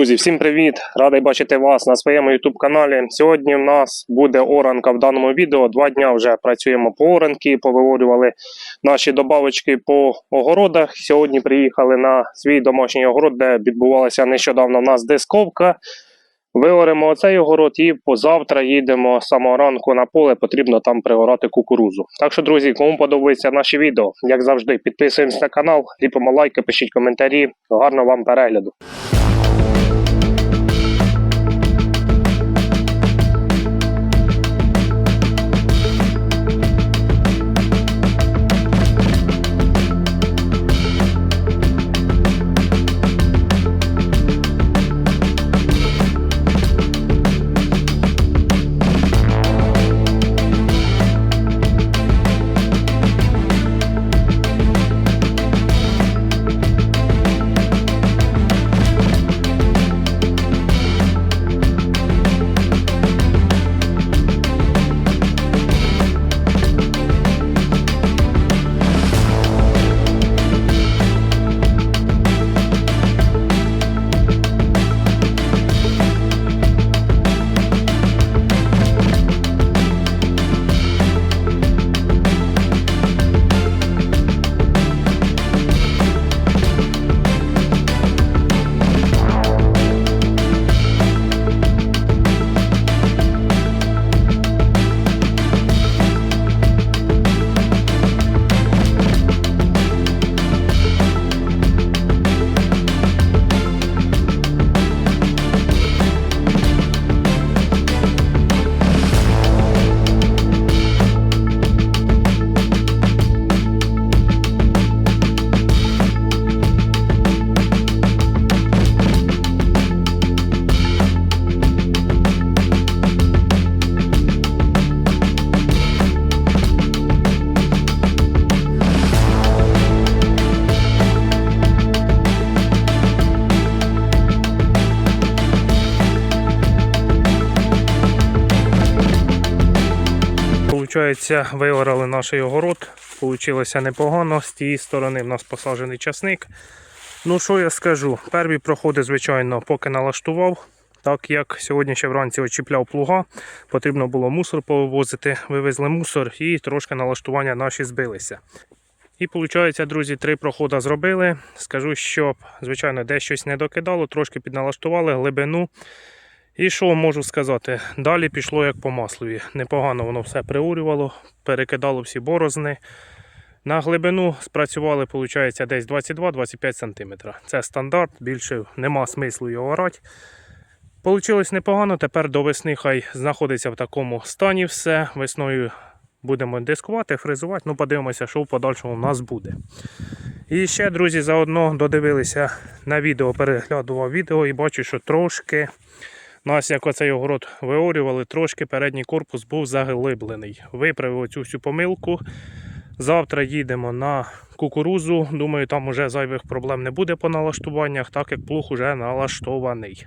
Друзі, всім привіт! Радий бачити вас на своєму YouTube каналі. Сьогодні в нас буде оранка в даному відео. Два дня вже працюємо по оранки, повиворювали наші добавочки по огородах. Сьогодні приїхали на свій домашній огород, де відбувалася нещодавно в нас дисковка. Виоримо оцей огород і позавтра їдемо з самого ранку на поле, потрібно там пригорати кукурузу. Так що, друзі, кому подобається наші відео, як завжди, підписуємось на канал, ліпимо лайки, пишіть коментарі. Гарного вам перегляду. Получається, виорали наш огород. Получилося непогано. З тієї сторони в нас посаджений часник. Ну, що я скажу? Перві проходи, звичайно, поки налаштував. Так як сьогодні ще вранці очіпляв плуга, потрібно було мусор повивозити, вивезли мусор і трошки налаштування наші збилися. І виходить, друзі, три проходи зробили. Скажу, що, звичайно, десь щось не докидало, трошки підналаштували глибину. І що можу сказати? Далі пішло як по маслові. Непогано воно все приурювало, перекидало всі борозни. На глибину спрацювали, виходить, десь 22-25 см. Це стандарт, більше нема смислу його орати. Получилось непогано, тепер до весни хай знаходиться в такому стані все. Весною будемо дискувати, фрезувати, ну подивимося, що в подальшому в нас буде. І ще, друзі, заодно додивилися на відео, переглядував відео і бачу, що трошки нас, як оцей огород виорювали, трошки передній корпус був заглиблений. Виправив цю всю помилку. Завтра їдемо на кукурузу. Думаю, там уже зайвих проблем не буде по налаштуваннях, так як плуг уже налаштований.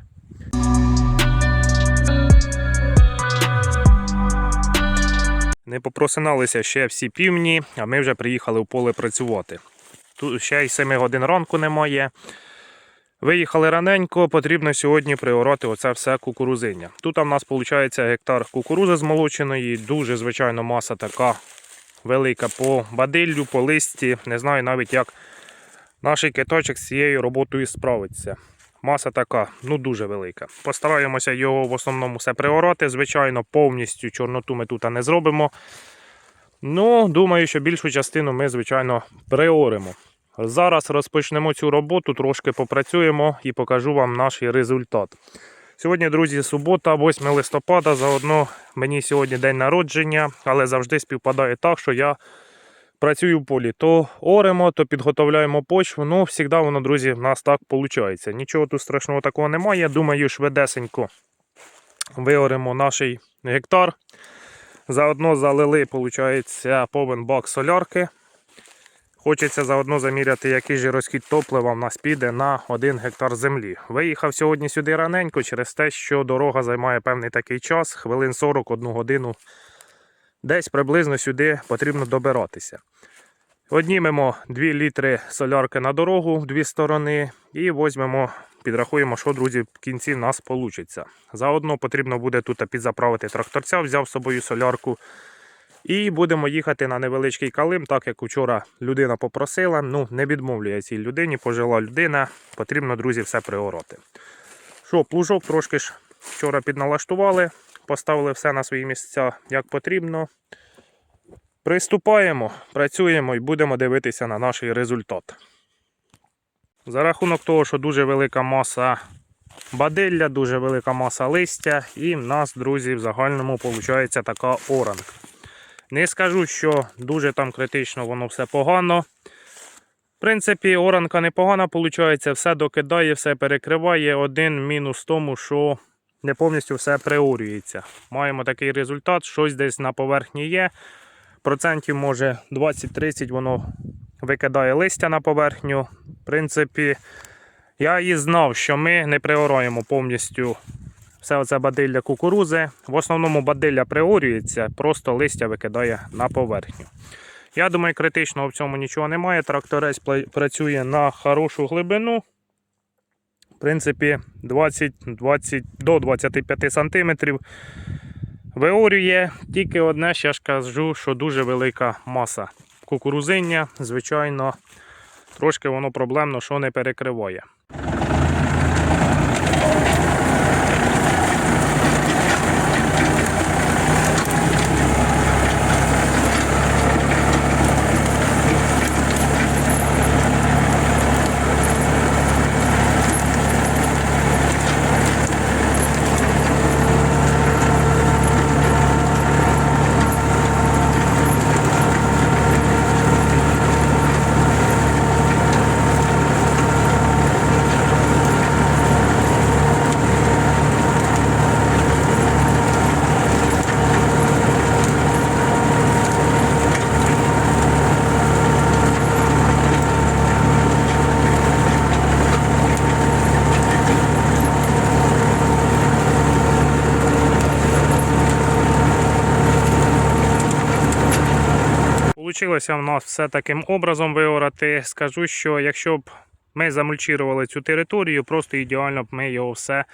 Не попросиналися ще всі півні, а ми вже приїхали в поле працювати. Тут ще й 7 годин ранку немає. Виїхали раненько, потрібно сьогодні приорати оце все кукурузиння. Тут у нас виходить гектар кукурузи змолоченої, дуже, звичайно, маса така велика по бадиллю, по листі. Не знаю навіть, як наш киточок з цією роботою справиться. Маса така, ну дуже велика. Постараємося його в основному все приорати. Звичайно, повністю чорноту ми тут не зробимо. Ну, думаю, що більшу частину ми, звичайно, приоримо. Зараз розпочнемо цю роботу, трошки попрацюємо і покажу вам наш результат. Сьогодні, друзі, субота, 8 листопада. Заодно мені сьогодні день народження, але завжди співпадає так, що я працюю в полі. То оремо, то підготовляємо почву. Ну, завжди воно, друзі, в нас так виходить. Нічого тут страшного такого немає. Думаю, швидесенько виоремо наш гектар. Заодно залили, виходить, повен бак солярки. Хочеться заодно заміряти, який же розхід топлива в нас піде на 1 гектар землі. Виїхав сьогодні сюди раненько через те, що дорога займає певний такий час, хвилин 40, одну годину. Десь приблизно сюди потрібно добиратися. Однімемо 2 літри солярки на дорогу в дві сторони і візьмемо, підрахуємо, що, друзі, в кінці в нас вийде. Заодно потрібно буде тут підзаправити тракторця, взяв з собою солярку. І будемо їхати на невеличкий калим, так як вчора людина попросила. Ну, не відмовлює цій людині, пожила людина. Потрібно, друзі, все приороти. Що, плужок трошки ж вчора підналаштували, поставили все на свої місця як потрібно. Приступаємо, працюємо і будемо дивитися на наш результат. За рахунок того, що дуже велика маса бадилля, дуже велика маса листя, і в нас, друзі, в загальному виходить така оранка. Не скажу, що дуже там критично воно все погано. В принципі, оранка непогана, виходить, все докидає, все перекриває. Один мінус в тому, що не повністю все приорюється. Маємо такий результат, щось десь на поверхні є. Процентів може 20-30 воно викидає листя на поверхню. В принципі, я і знав, що ми не приораємо повністю все оце бадилля кукурузи. В основному бадилля приорюється, просто листя викидає на поверхню. Я думаю, критичного в цьому нічого немає. Тракторець працює на хорошу глибину. В принципі, 20, 20 до 25 см. Виорює тільки одне, ще ж що дуже велика маса кукурузиння. Звичайно, трошки воно проблемно, що не перекриває. Получилося в нас все таким образом виорати. Скажу, що якщо б ми замульчували цю територію, просто ідеально б ми його все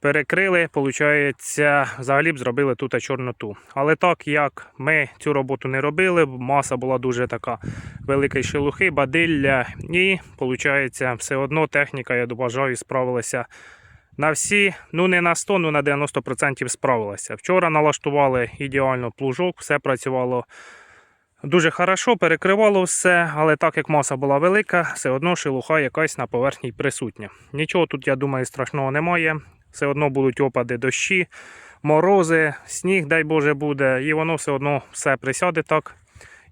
перекрили. Получається, взагалі б зробили тут чорноту. Але так як ми цю роботу не робили, маса була дуже така велика шелухи, бадилля, і виходить, все одно техніка, я вважаю, справилася. На всі, ну не на 100, ну на 90% справилася. Вчора налаштували ідеально плужок, все працювало Дуже хорошо, перекривало все, але так як маса була велика, все одно шелуха якась на поверхні присутня. Нічого тут, я думаю, страшного немає. Все одно будуть опади дощі, морози, сніг, дай Боже, буде, і воно все одно все присяде так.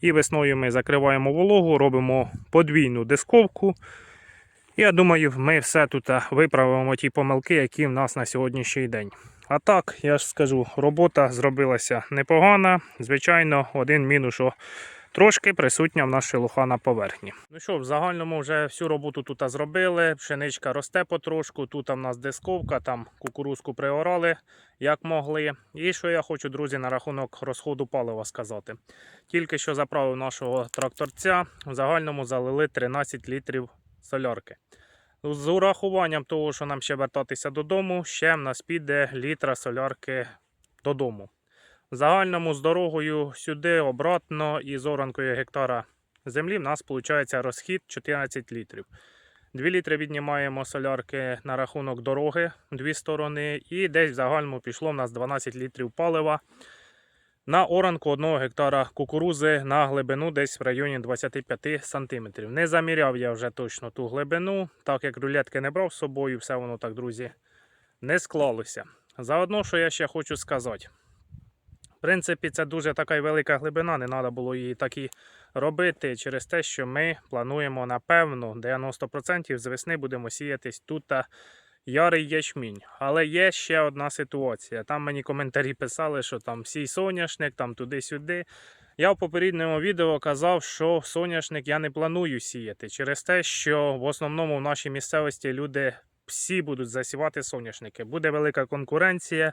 І весною ми закриваємо вологу, робимо подвійну дисковку. Я думаю, ми все тут виправимо ті помилки, які в нас на сьогоднішній день. А так, я ж скажу, робота зробилася непогана. Звичайно, один мінус, що трошки присутня в нас шелуха на поверхні. Ну що, в загальному вже всю роботу тут зробили. Пшеничка росте потрошку. Тут в нас дисковка, там кукурузку приорали, як могли. І що я хочу, друзі, на рахунок розходу палива сказати. Тільки що заправив нашого тракторця, в загальному залили 13 літрів солярки. З урахуванням того, що нам ще вертатися додому, ще в нас піде літра солярки додому. В загальному з дорогою сюди, обратно і з оранкою гектара землі в нас виходить розхід 14 літрів. 2 літри віднімаємо солярки на рахунок дороги дві сторони, і десь в загальному пішло в нас 12 літрів палива на оранку 1 гектара кукурузи на глибину десь в районі 25 см. Не заміряв я вже точно ту глибину, так як рулетки не брав з собою, все воно так, друзі, не склалося. Заодно, що я ще хочу сказати. В принципі, це дуже така велика глибина, не треба було її так і робити через те, що ми плануємо, напевно, 90% з весни будемо сіятись тут та ярий ячмінь. Але є ще одна ситуація. Там мені коментарі писали, що там сій соняшник, там туди-сюди. Я в попередньому відео казав, що соняшник я не планую сіяти через те, що в основному в нашій місцевості люди всі будуть засівати соняшники. Буде велика конкуренція.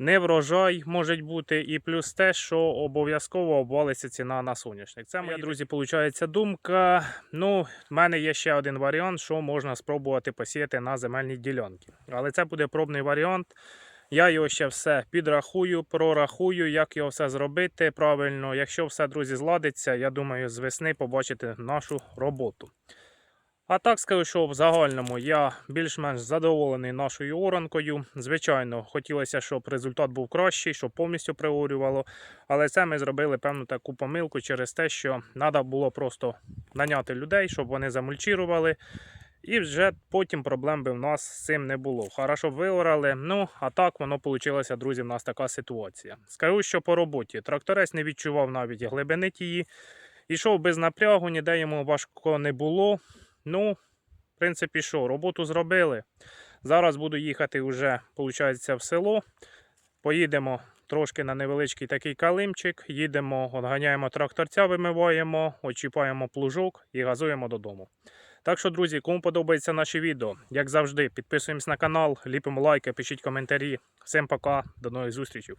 Не врожай може бути, і плюс те, що обов'язково обвалиться ціна на соняшник. Це моя, друзі, виходить думка. Ну, в мене є ще один варіант, що можна спробувати посіяти на земельній ділянці. Але це буде пробний варіант. Я його ще все підрахую, прорахую, як його все зробити правильно. Якщо все, друзі, зладиться, я думаю, з весни побачите нашу роботу. А так скажу, що в загальному я більш-менш задоволений нашою оранкою. Звичайно, хотілося, щоб результат був кращий, щоб повністю приорювало. Але це ми зробили певну таку помилку через те, що треба було просто наняти людей, щоб вони замульчірували. І вже потім проблем би в нас з цим не було. Хорошо виорали. Ну, а так воно вийшло, друзі, в нас така ситуація. Скажу, що по роботі тракторець не відчував навіть глибини тії. Ішов без напрягу, ніде йому важко не було. Ну, в принципі, що, роботу зробили. Зараз буду їхати вже, виходить, в село. Поїдемо трошки на невеличкий такий калимчик, їдемо, отганяємо тракторця, вимиваємо, очіпаємо плужок і газуємо додому. Так що, друзі, кому подобається наше відео, як завжди, підписуємось на канал, ліпимо лайки, пишіть коментарі. Всім пока, до нових зустрічей.